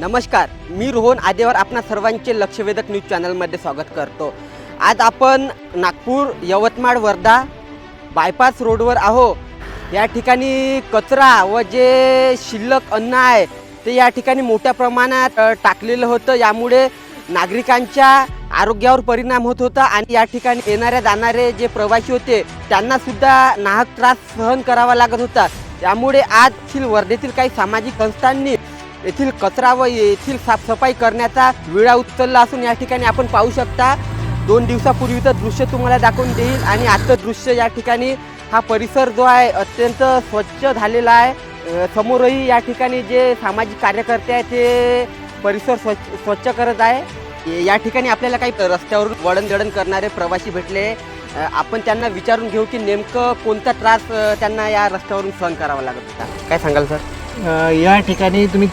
नमस्कार मी रोहन आदेवर आपणा सर्वांचे लक्षवेधक न्यूज चॅनलमध्ये स्वागत करतो. आज आपण नागपूर यवतमाळ वर्धा बायपास रोडवर आहो. या ठिकाणी कचरा व जे शिल्लक अन्न आहे ते या ठिकाणी मोठ्या प्रमाणात टाकलेलं होतं. यामुळे नागरिकांच्या आरोग्यावर परिणाम होत होता आणि या ठिकाणी येणाऱ्या जाणारे जे प्रवासी होते त्यांना सुद्धा नाहक त्रास सहन करावा लागत होता. त्यामुळे आज वर्धेतील काही सामाजिक संस्थांनी येथील कचरा व येथील साफसफाई करण्याचा विळा उचलला असून या ठिकाणी आपण पाहू शकता दोन दिवसापूर्वीचं दृश्य तुम्हाला दाखवून देईल आणि आजचं दृश्य या ठिकाणी हा परिसर जो आहे अत्यंत स्वच्छ झालेला आहे. समोरही या ठिकाणी जे सामाजिक कार्यकर्ते आहेत ते परिसर स्वच्छ स्वच्छ करत आहे. या ठिकाणी आपल्याला काही रस्त्यावरून वळणदळण करणारे प्रवासी भेटले. आपण त्यांना विचारून घेऊ की नेमकं कोणता त्रास त्यांना या रस्त्यावरून सहन करावा लागत होता. काय सांगाल सर? या ठिकाणी तुम्ही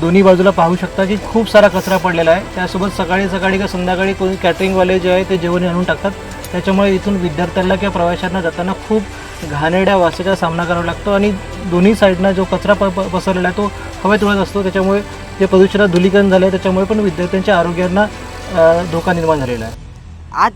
दोन्ही बाजूला पाहू शकता की खूप सारा कचरा पडलेला आहे. त्यासोबत सकाळी सकाळी किंवा संध्याकाळी कोणी कॅटरिंगवाले जे आहे ते जेवण आणून टाकतात. त्याच्यामुळे इथून विद्यार्थ्यांना किंवा प्रवाशांना जाताना खूप घाणेरड्या वासाचा सामना करावा लागतो आणि दोन्ही साईडनं जो कचरा प प- पसरलेला आहे तो हवेत उडत असतो. त्याच्यामुळे जे प्रदूषणात धुलीकरण झालं आहे त्याच्यामुळे पण विद्यार्थ्यांच्या आरोग्यांना धोका निर्माण झालेला आहे. आज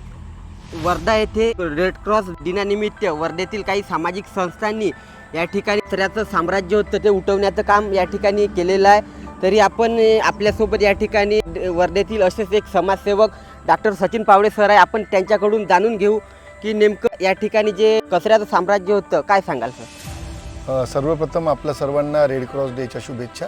वर्धा येथे रेड क्रॉस दिनानिमित्त वर्धेतील काही सामाजिक संस्थांनी या ठिकाणी कचऱ्याचं साम्राज्य होतं ते उठवण्याचं काम या ठिकाणी केलेलं आहे. तरी आपण आपल्यासोबत या ठिकाणी वर्धेतील असेच एक समाजसेवक डॉक्टर सचिन पावडे सर आहे. आपण त्यांच्याकडून जाणून घेऊ की नेमकं या ठिकाणी जे कचऱ्याचं साम्राज्य होतं काय सांगाल सर? सर्वप्रथम आपल्या सर्वांना रेड क्रॉस डेच्या शुभेच्छा.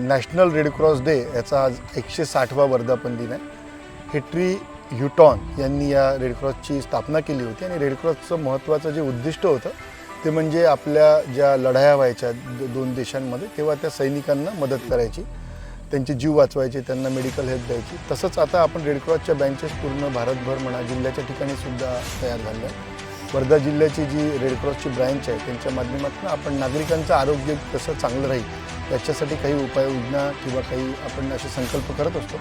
नॅशनल रेड क्रॉस डे याचा आज एकशे साठवा वर्धापन दिन आहे. ट्री ह्युटॉन यांनी या रेडक्रॉसची स्थापना केली होती आणि रेडक्रॉसचं महत्त्वाचं जे उद्दिष्ट होतं ते म्हणजे आपल्या ज्या लढाया व्हायच्या द- दोन देशांमध्ये तेव्हा त्या सैनिकांना मदत करायची त्यांचे जीव वाचवायचे त्यांना मेडिकल हेल्प द्यायची. तसंच आता आपण रेडक्रॉसच्या बँचेस पूर्ण भारतभर म्हणा जिल्ह्याच्या ठिकाणी सुद्धा तयार झाल्या वर्धा जिल्ह्याची जी रेडक्रॉसची ब्रँच आहे त्यांच्या माध्यमातून आपण नागरिकांचं आरोग्य कसं चांगलं राहील याच्यासाठी काही उपाययोजना किंवा काही आपण असे संकल्प करत असतो.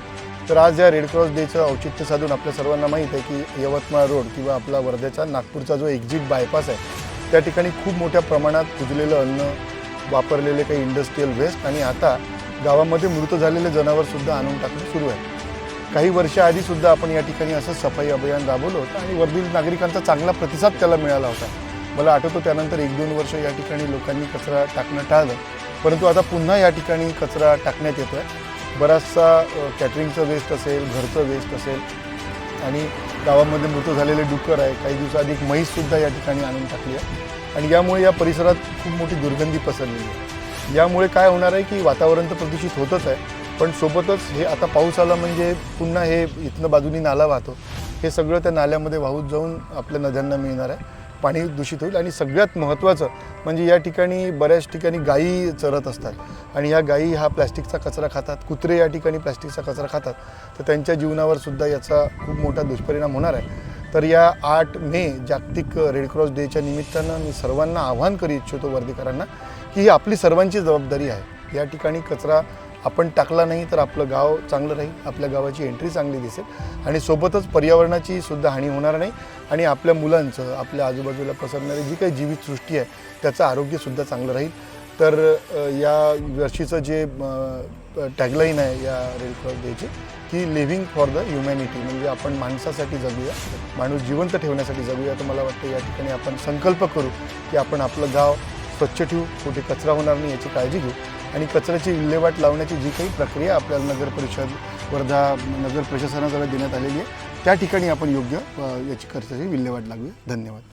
तर आज या रेड क्रॉस डेचं औचित्य साधून आपल्या सर्वांना माहीत आहे की यवतमाळ रोड किंवा आपला वर्ध्याचा नागपूरचा जो एक्झिट बायपास आहे त्या ठिकाणी खूप मोठ्या प्रमाणात कुजलेलं अन्न वापरलेले काही इंडस्ट्रीयल वेस्ट आणि आता गावामध्ये मृत झालेले जनावरसुद्धा आणून टाकणं सुरू आहे. काही वर्षाआधीसुद्धा आपण या ठिकाणी असं सफाई अभियान राबवलं होतं आणि वर्धील नागरिकांचा चांगला प्रतिसाद त्याला मिळाला होता. मला आठवतो त्यानंतर एक दोन वर्ष या ठिकाणी लोकांनी कचरा टाकणं टाळलं. परंतु आता पुन्हा या ठिकाणी कचरा टाकण्यात येतो आहे बराचसा कॅटरिंगचं वेस्ट असेल घरचं वेस्ट असेल आणि गावामध्ये मृत झालेले डुक्कर आहे. काही दिवसाआधी एक म्हैससुद्धा या ठिकाणी आणून टाकली आहे. आणि यामुळे या परिसरात खूप मोठी दुर्गंधी पसरलेली आहे. यामुळे काय होणार आहे की वातावरण तर प्रदूषित होतच आहे पण सोबतच हे आता पाऊस आला म्हणजे पुन्हा हे इथनं बाजूनी नाला वाहतो. हे सगळं त्या नाल्यामध्ये वाहून जाऊन आपल्या नद्यांना मिळणार आहे. पाणी दूषित होईल आणि सगळ्यात महत्त्वाचं म्हणजे या ठिकाणी बऱ्याच ठिकाणी गायी चरत असतात. आणि ह्या गायी हा प्लॅस्टिकचा कचरा खातात कुत्रे या ठिकाणी प्लॅस्टिकचा कचरा खातात. तर त्यांच्या जीवनावर सुद्धा याचा खूप मोठा दुष्परिणाम होणार आहे. तर या आठ मे जागतिक रेड क्रॉस डेच्या निमित्तानं मी सर्वांना आव्हान करू इच्छितो वर्धेकरांना की ही आपली सर्वांची जबाबदारी आहे. या ठिकाणी कचरा आपण टाकला नाही तर आपलं गाव चांगलं राहील आपल्या गावाची एंट्री चांगली दिसेल आणि सोबतच पर्यावरणाची सुद्धा हानी होणार नाही आणि आपल्या मुलांचं आपल्या आजूबाजूला पसरणारी जी काही जीवितसृष्टी आहे त्याचं आरोग्यसुद्धा चांगलं राहील. तर या वर्षीचं जे टॅगलाईन आहे या रेड क्रॉस डेची की लिव्हिंग फॉर द ह्युमॅनिटी म्हणजे आपण माणसासाठी जगूया माणूस जिवंत ठेवण्यासाठी जगूया तर मला वाटतं या ठिकाणी आपण संकल्प करू की आपण आपलं गाव स्वच्छ ठेवू कुठे कचरा होणार नाही याची काळजी घेऊ. आणि कचऱ्याची विल्हेवाट लावण्याची जी काही प्रक्रिया आपल्याला नगर परिषद वर्धा नगर प्रशासनाकडे देण्यात आलेली आहे त्या ठिकाणी आपण योग्य याची कचऱ्याची विल्हेवाट लागू धन्यवाद.